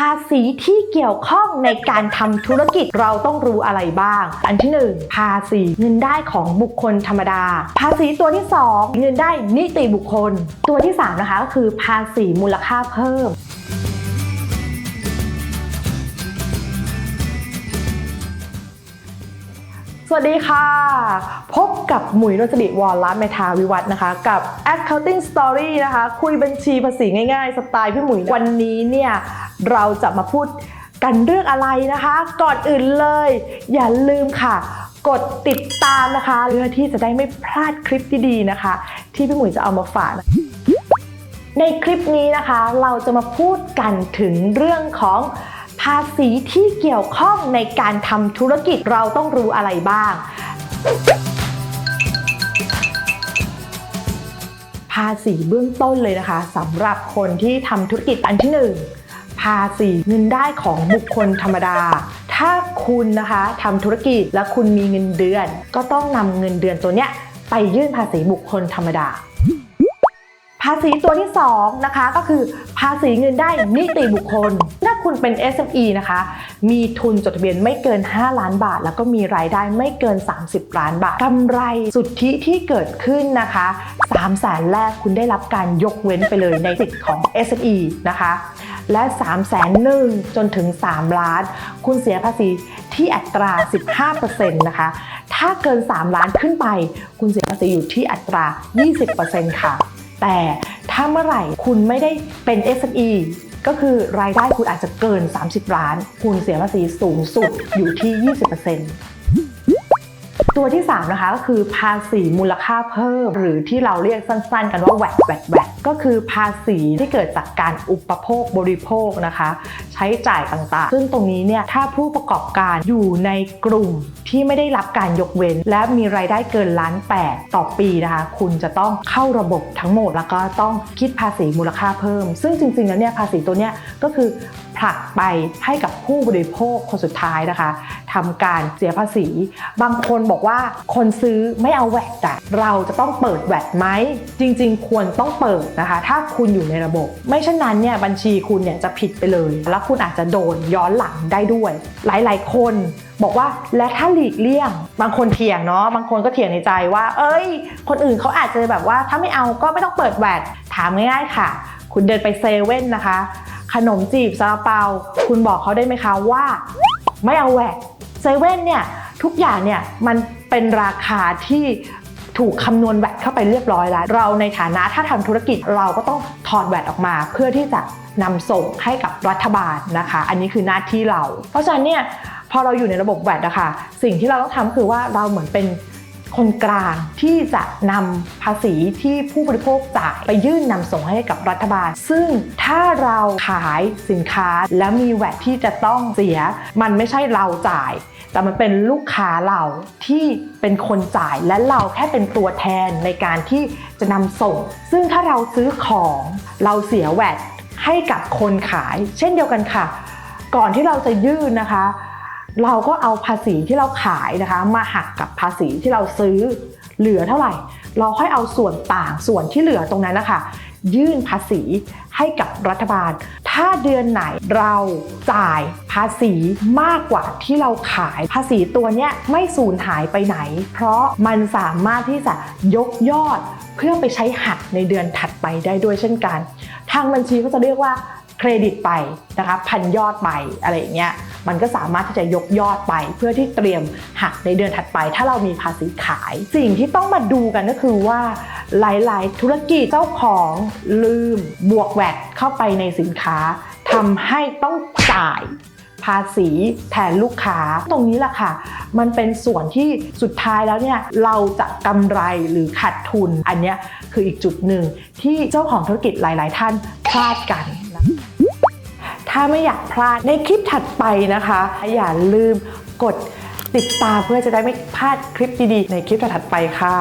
ภาษีที่เกี่ยวข้องในการทำธุรกิจเราต้องรู้อะไรบ้าง อันที่หนึ่งภาษีเงินได้ของบุคคลธรรมดา ภาษีตัวที่สองเงินได้นิติบุคคล ตัวที่สามนะคะก็คือภาษีมูลค่าเพิ่มสวัสดีค่ะ พบกับหมุยรสดิวอลลัตเมธาวิวัฒน์นะคะ กับ Accounting Story นะคะ คุยบัญชีภาษีง่ายๆ สไตล์พี่หมุย วันนี้เนี่ย เราจะมาพูดกันเรื่องอะไรนะคะ ก่อนอื่นเลย อย่าลืมค่ะ กดติดตามนะคะเพื่อที่จะได้ไม่พลาดคลิปดีๆนะคะ ที่พี่หมุยจะเอามาฝากในคลิปนี้นะคะ เราจะมาพูดกันถึงเรื่องของภาษีที่เกี่ยวข้องในการทำธุรกิจเราต้องรู้อะไรบ้าง ภาษีเบื้องต้นเลยนะคะสำหรับคนที่ทำธุรกิจอันที่หนึ่งาษีเงินได้ของบุคคลธรรมดา ถ้าคุณนะคะทำธุรกิจและคุณมีเงินเดือน ก็ต้องนำเงินเดือนตัวเนี้ยไปยื่นภาษีบุคคลธรรมดา ภาษีตัวที่2นะคะก็คือภาษีเงินได้นิติบุคคล ถ้าคุณเป็น SME นะคะ มีทุนจดทะเบียนไม่เกิน 5 ล้านบาท แล้วก็มีรายได้ไม่เกิน 30 ล้านบาทกำไรสุทธิที่เกิดขึ้นนะคะ3แสนแรกคุณได้รับการยกเว้นไปเลยในสิทธิ์ของ SME นะคะ และ3แสนหนึ่งจนถึง 3 ล้าน คุณเสียภาษีที่อัตรา 15%นะคะ ถ้าเกิน 3 ล้านขึ้นไป คุณเสียภาษีอยู่ที่อัตรา 20%ค่ะ แต่ถ้าเมื่อไหร่คุณไม่ได้เป็น SME ก็คือรายได้คุณอาจจะเกิน 30 ล้าน คุณเสียภาษีสูงสุดอยู่ที่ 20% ตัวที่ 3 นะคะก็คือภาษีมูลค่าเพิ่ม หรือที่เราเรียกสั้นๆ กันว่าแวดแวดแวดก็คือภาษีที่เกิดจากการอุปโภคบริโภคนะคะ ใช้จ่ายต่างๆ ซึ่งตรงนี้เนี่ยถ้าผู้ประกอบการอยู่ในกลุ่มที่ไม่ได้รับการยกเว้น และมีรายได้เกินล้านแปดต่อปีนะคะ คุณจะต้องเข้าระบบทั้งหมดแล้วก็ต้องคิดภาษีมูลค่าเพิ่ม ซึ่งจริงๆแล้วเนี่ยภาษีตัวเนี้ยก็คือ ผลักไปให้กับผู้บริโภคคนสุดท้ายนะคะทำการเสียภาษี บางคนบอกว่าคนซื้อไม่เอาแวดอะเราจะต้องเปิดแวดไหม จริงๆ ควรต้องเปิดนะคะ ถ้าคุณอยู่ในระบบ ไม่เช่นนั้นเนี่ยบัญชีคุณเนี่ยจะผิดไปเลย แล้วคุณอาจจะโดนย้อนหลังได้ด้วย หลายๆ คนบอกว่าและถ้าหลีกเลี่ยง บางคนเถียงเนาะบางคนก็เถียงในใจว่า เอ้ย คนอื่นเขาอาจจะแบบว่าถ้าไม่เอาก็ไม่ต้องเปิดแวดถามง่ายๆค่ะ คุณเดินไปเซเว่นนะคะ ขนมจีบซาลาเปา คุณบอกเขาได้ไหมคะว่าไม่เอาแหวกเซเว่นเนี่ยทุกอย่างเนี่ยมันเป็นราคาที่ถูกคำนวณแวดเข้าไปเรียบร้อยแล้ว เราในฐานะถ้าทำธุรกิจเราก็ต้องถอดแวดออกมาเพื่อที่จะนำส่งให้กับรัฐบาลนะคะ อันนี้คือหน้าที่เรา เพราะฉะนั้นเนี่ยพอเราอยู่ในระบบแวดนะคะสิ่งที่เราต้องทำคือว่าเราเหมือนเป็น คนกลางที่จะนำภาษีที่ผู้บริโภคจ่ายไปยื่นนำส่งให้กับรัฐบาล ซึ่งถ้าเราขายสินค้าแล้วมีแวดที่จะต้องเสีย มันไม่ใช่เราจ่าย แต่มันเป็นลูกค้าเราที่เป็นคนจ่ายและเราแค่เป็นตัวแทนในการที่จะนำส่ง ซึ่งถ้าเราซื้อของเราเสียแวดให้กับคนขาย เช่นเดียวกันค่ะ ก่อนที่เราจะยื่นนะคะ เราก็เอาภาษีที่เราขายนะคะ มาหักกับภาษีที่เราซื้อเหลือเท่าไหร่ เราค่อยเอาส่วนต่างส่วนที่เหลือตรงนั้นนะคะยื่นภาษีให้กับรัฐบาล ถ้าเดือนไหนเราจ่ายภาษีมากกว่าที่เราขาย ภาษีตัวเนี้ยไม่สูญหายไปไหน เพราะมันสามารถที่จะยกยอดเพื่อไปใช้หักในเดือนถัดไปได้ด้วยเช่นกัน ทางบัญชีก็จะเรียกว่าเครดิตไปนะคะพันยอดไปอะไรอย่างเงี้ย มันก็สามารถที่จะยกยอดไป เพื่อที่เตรียมหักในเดือนถัดไป ถ้าเรามีภาษีขาย สิ่งที่ต้องมาดูกันก็คือว่าหลาย ๆ ธุรกิจเจ้าของลืมบวกแวดเข้าไปในสินค้าทำให้ต้องจ่ายภาษีแทนลูกค้าตรงนี้แหละค่ะ มันเป็นส่วนที่สุดท้ายแล้วเนี่ยเราจะกำไรหรือขาดทุน อันนี้คืออีกจุดหนึ่งที่เจ้าของธุรกิจหลาย ๆ ท่านพลาดกัน ถ้าไม่อยากพลาดในคลิปถัดไปนะคะ อย่าลืมกดติดตามเพื่อจะได้ไม่พลาดคลิปดีๆ ในคลิปถัดไปค่ะ